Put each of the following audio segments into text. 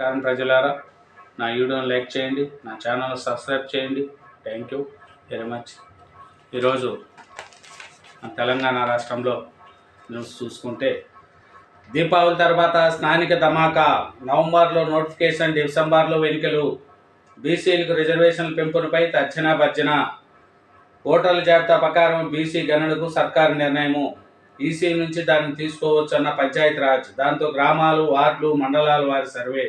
నమస్కారం ప్రజలారా. నా వీడియోని లైక్ చేయండి నా ఛానల్ సబ్స్క్రైబ్ చేయండి. Thank you very much. ఈరోజు మన తెలంగాణ రాష్ట్రంలో న్యూస్ చూసుకుంటే దీపావళి తర్వాత స్థానిక ధమాకా నవంబర్లో నోటిఫికేషన్ డిసెంబర్లో ఎన్నికలు బీసీలకు రిజర్వేషన్ల పెంపునపై తర్జన భర్జన. ఓటర్ల జాబితా ప్రకారం బీసీ గణనకు సర్కారు నిర్ణయము. ఈసీ నుంచి దాన్ని తీసుకోవచ్చన్న పంచాయతీ రాజ్ దాంతో గ్రామాలు వార్డులు మండలాల వారి సర్వే.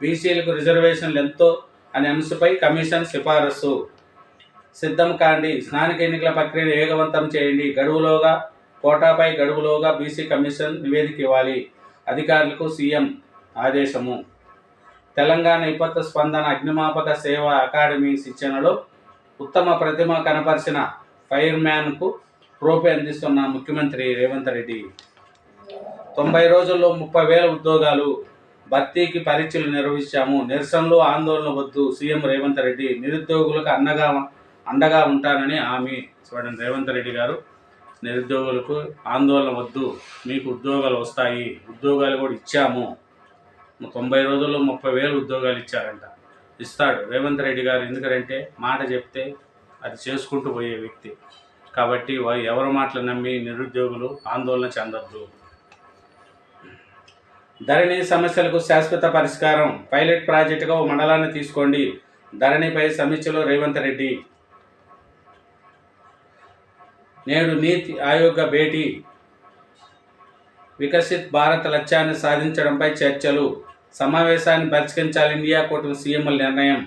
బీసీలకు రిజర్వేషన్లు ఎంతో అనే అంశంపై కమిషన్ సిఫారసు. సిద్ధం కాండి. స్థానిక ఎన్నికల ప్రక్రియను వేగవంతం చేయండి. గడువులోగా కోటాపై గడువులోగా బీసీ కమిషన్ నివేదిక ఇవ్వాలి. అధికారులకు సీఎం ఆదేశము. తెలంగాణ విపత్తు స్పందన అగ్నిమాపక సేవ అకాడమీ శిక్షణలో ఉత్తమ ప్రతిమ కనపరిచిన ఫైర్మ్యాన్కు ట్రోఫీ అందిస్తున్న ముఖ్యమంత్రి రేవంత్ రెడ్డి. తొంభై రోజుల్లో ముప్పై వేల ఉద్యోగాలు భర్తీకి పరీక్షలు నిర్వహించాము. నిరసనలు ఆందోళన వద్దు. సీఎం రేవంత్ రెడ్డి నిరుద్యోగులకు అండగా అండగా ఉంటానని హామీ చూడండి రేవంత్ రెడ్డి గారు. నిరుద్యోగులకు ఆందోళన వద్దు. మీకు ఉద్యోగాలు వస్తాయి. ఉద్యోగాలు కూడా ఇచ్చాము. తొంభై రోజుల్లో ముప్పై వేలు ఉద్యోగాలు ఇచ్చారంట. ఇస్తాడు రేవంత్ రెడ్డి గారు. ఎందుకంటే మాట చెప్తే అది చేసుకుంటూ పోయే వ్యక్తి. కాబట్టి వా- ఎవరి మాటలు నమ్మి నిరుద్యోగులు ఆందోళన చెందద్దు. ధరణి సమస్యలకు శాశ్వత పరిష్కారం. పైలట్ ప్రాజెక్టుగా ఓ మండలాన్ని తీసుకోండి. ధరణిపై సమీక్షలో రేవంత్ రెడ్డి. నేడు నీతి ఆయోగ భేటీ. వికసిత్ భారత్ లక్ష్యాన్ని సాధించడంపై చర్చలు. సమావేశాన్ని పరిష్కరించాలి ఇండియా కూటమి సీఎంల నిర్ణయం.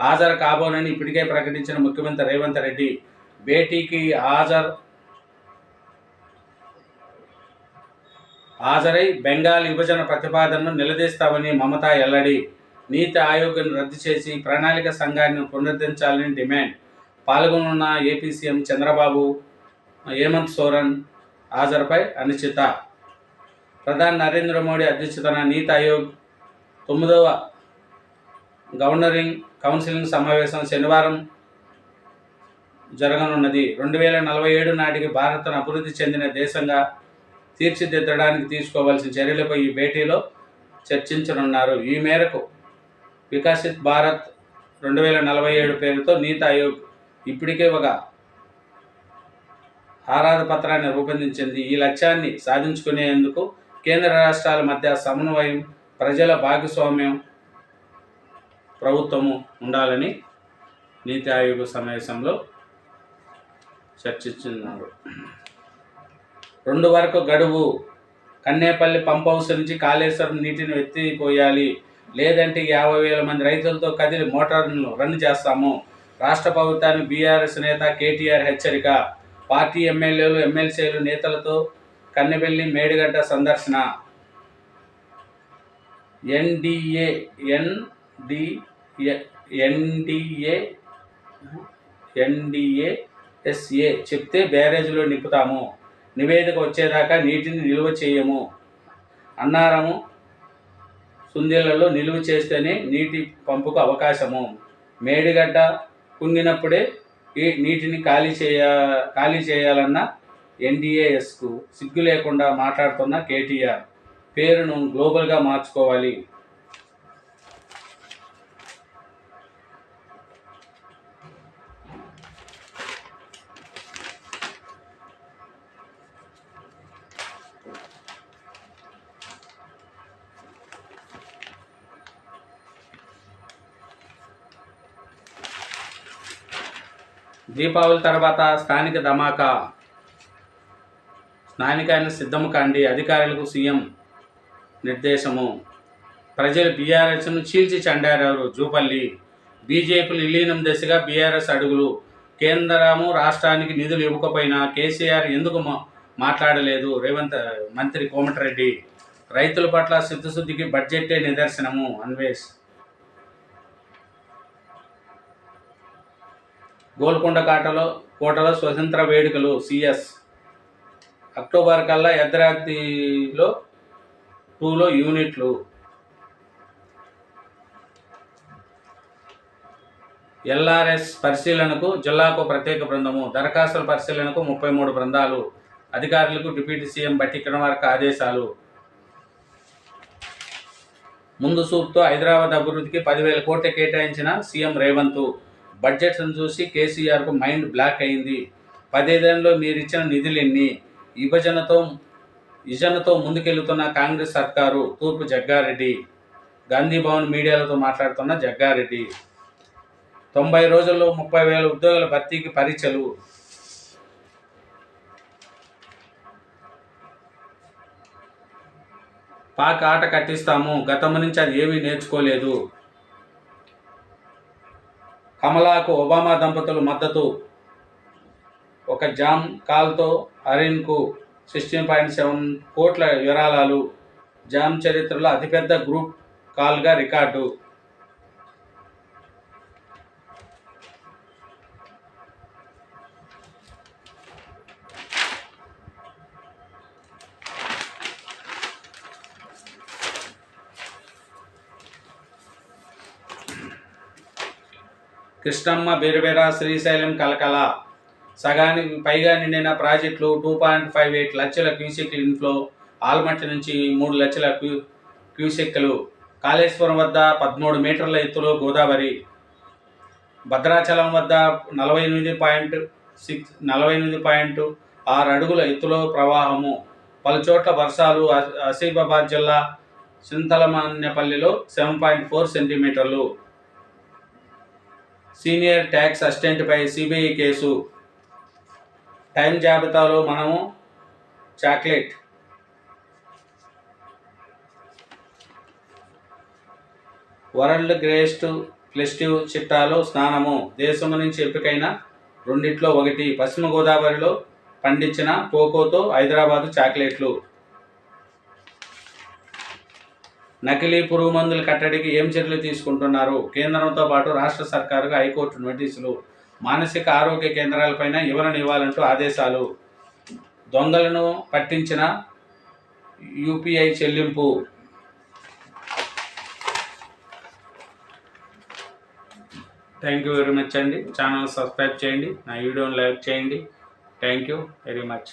హాజరు కాబోనని ఇప్పటికే ప్రకటించిన ముఖ్యమంత్రి రేవంత్ రెడ్డి. భేటీకి హాజరు హాజరై బెంగాల్ విభజన ప్రతిపాదనను నిలదీస్తామని మమతా ఎల్లడి. నీతి ఆయోగ్ను రద్దు చేసి ప్రణాళిక సంఘాన్ని పునరుద్ధరించాలని డిమాండ్. పాల్గొనున్న ఏపీ సీఎం చంద్రబాబు హేమంత్ సోరెన్ హాజరుపై అనిశ్చిత. ప్రధాని నరేంద్ర మోడీ అధ్యక్షతన నీతి ఆయోగ్ తొమ్మిదవ గవర్నరింగ్ కౌన్సిలింగ్ సమావేశం శనివారం జరగనున్నది. రెండు వేల నలభై ఏడు నాటికి భారత్ను అభివృద్ధి చెందిన దేశంగా తీర్చిదిద్దడానికి తీసుకోవాల్సిన చర్యలపై ఈ భేటీలో చర్చించనున్నారు. ఈ మేరకు వికసిత్ భారత్ రెండు వేల నలభై ఏడు పేరుతో నీతి ఆయోగ్ ఇప్పటికే ఒక ఆరాధ పత్రాన్ని రూపొందించింది. ఈ లక్ష్యాన్ని సాధించుకునేందుకు కేంద్ర రాష్ట్రాల మధ్య సమన్వయం ప్రజల భాగస్వామ్యం ప్రభుత్వము ఉండాలని నీతి ఆయోగ్ సమావేశంలో చర్చించున్నారు రెండు వరకు గడువు. కన్నేపల్లి పంప్ హౌస్ నుంచి కాళేశ్వరం నీటిని ఎత్తిపోయాలి. లేదంటే యాభై వేల మంది రైతులతో కదిలి మోటార్లను రన్ చేస్తాము. రాష్ట్ర ప్రభుత్వాన్ని బీఆర్ఎస్ నేత కేటీఆర్ హెచ్చరిక. పార్టీ ఎమ్మెల్యేలు ఎమ్మెల్సీలు నేతలతో కన్నెపల్లి మేడిగడ్డ సందర్శన. NDA ND NDA NDA SA చెప్తే బ్యారేజ్లో నింపుతాము. నివేదిక వచ్చేదాకా నీటిని నిల్వ చేయము. అన్నారము సుందీళ్ళలో నిలువ చేస్తేనే నీటి పంపుకు అవకాశము. మేడిగడ్డ కుంగినప్పుడే ఈ నీటిని ఖాళీ చేయ ఖాళీ చేయాలన్న ఎన్డీఏఎస్కు సిగ్గు లేకుండా మాట్లాడుతున్న కేటీఆర్. పేరును గ్లోబల్గా మార్చుకోవాలి. దీపావళి తర్వాత స్థానిక ధమాకా స్థానికాన్ని సిద్ధము కాండి. అధికారులకు సీఎం నిర్దేశము. ప్రజలు బీఆర్ఎస్ను చీల్చి చెండారారు జూపల్లి బీజేపీలు విలీనం దశగా బీఆర్ఎస్ అడుగులు. కేంద్రము రాష్ట్రానికి నిధులు ఇవ్వకపోయినా కేసీఆర్ ఎందుకు మా- మాట్లాడలేదు? రేవంత్ మంత్రి కోమటిరెడ్డి. రైతుల పట్ల చిత్తశుద్ధికి బడ్జెట్టే నిదర్శనము. అన్వేష్ గోల్కొండ కాటలో కోటలో స్వతంత్ర వేడుకలు సిఎస్ అక్టోబర్ కల్లా యద్రాద్రిలో టూలో యూనిట్లు. ఎల్ఆర్ఎస్ పరిశీలనకు జిల్లాకు ప్రత్యేక బృందము. దరఖాస్తుల పరిశీలనకు ముప్పై మూడు బృందాలు. అధికారులకు డిప్యూటీ సీఎం బట్టి విక్రమార్క ఆదేశాలు. ముందు సూపుతో హైదరాబాద్ అభివృద్ధికి పదివేల కోట్లు కేటాయించిన సీఎం రేవంత్. బడ్జెట్ను చూసి కేసీఆర్కు మైండ్ బ్లాక్ అయింది. పదేళ్ళలో మీరిచ్చిన నిధులెన్ని విభజనతో విజనతో ముందుకెళ్తున్న కాంగ్రెస్ సర్కారు తూర్పు జగ్గారెడ్డి గాంధీభవన్ మీడియాలతో మాట్లాడుతున్న జగ్గారెడ్డి. తొంభై రోజుల్లో ముప్పై వేల ఉద్యోగుల భర్తీకి పరీక్షలు. పాక్ ఆట కట్టిస్తాము. గతం నుంచి అది ఏమీ నేర్చుకోలేదు. కమలాకు ఒబామా దంపతులు మద్దతు. ఒక జామ్ కాల్తో అరిన్కు సిక్స్టీన్ పాయింట్ సెవెన్ కోట్ల విరాళాలు. జామ్ చరిత్రలో అతిపెద్ద గ్రూప్ కాల్గా రికార్డు. కృష్ణమ్మ బిరబెర శ్రీశైలం కలకల. సగానికి పైగా నిండిన ప్రాజెక్టులు టూ పాయింట్ ఫైవ్ ఎయిట్ లక్షల క్యూసెక్ ఇన్ఫ్లో ఆల్మట్టి నుంచి మూడు లక్షల క్యూ క్యూసెక్లు కాళేశ్వరం వద్ద పదమూడు మీటర్ల ఎత్తులో గోదావరి. భద్రాచలం వద్ద నలభై ఎనిమిది పాయింట్ సిక్స్ నలభై ఎనిమిది పాయింట్ ఆరు అడుగుల ఎత్తులో ప్రవాహము. పలుచోట్ల వర్షాలు అ- ఆసిఫాబాద్ జిల్లా సింతలమాన్యపల్లిలో సెవెన్ పాయింట్ ఫోర్ సెంటీమీటర్లు. సీనియర్ ట్యాక్స్ అసిస్టెంట్పై సిబిఐ కేసు. టైం జాబితాలో మనము చాక్లెట్. వరల్డ్ గ్రేస్ట్ ఫెస్టివ్ చిట్టాలో స్నానము. దేశము నుంచి ఎంపికైన రెండిట్లో ఒకటి. పశ్చిమ గోదావరిలో పండించిన కోకోతో హైదరాబాదు చాక్లెట్లు. నకిలీ పురుగు మందుల కట్టడికి ఏం చర్యలు తీసుకుంటున్నారు? కేంద్రంతో పాటు రాష్ట్ర సర్కారుకు హైకోర్టు నోటీసులు. మానసిక ఆరోగ్య కేంద్రాలపైన వివరణ ఇవ్వాలంటూ ఆదేశాలు. దొంగలను పట్టించిన యూపీఐ చెల్లింపు. థ్యాంక్ యూ వెరీ మచ్ అండి. ఛానల్ సబ్స్క్రైబ్ చేయండి. నా వీడియోని లైక్ చేయండి. Thank you very much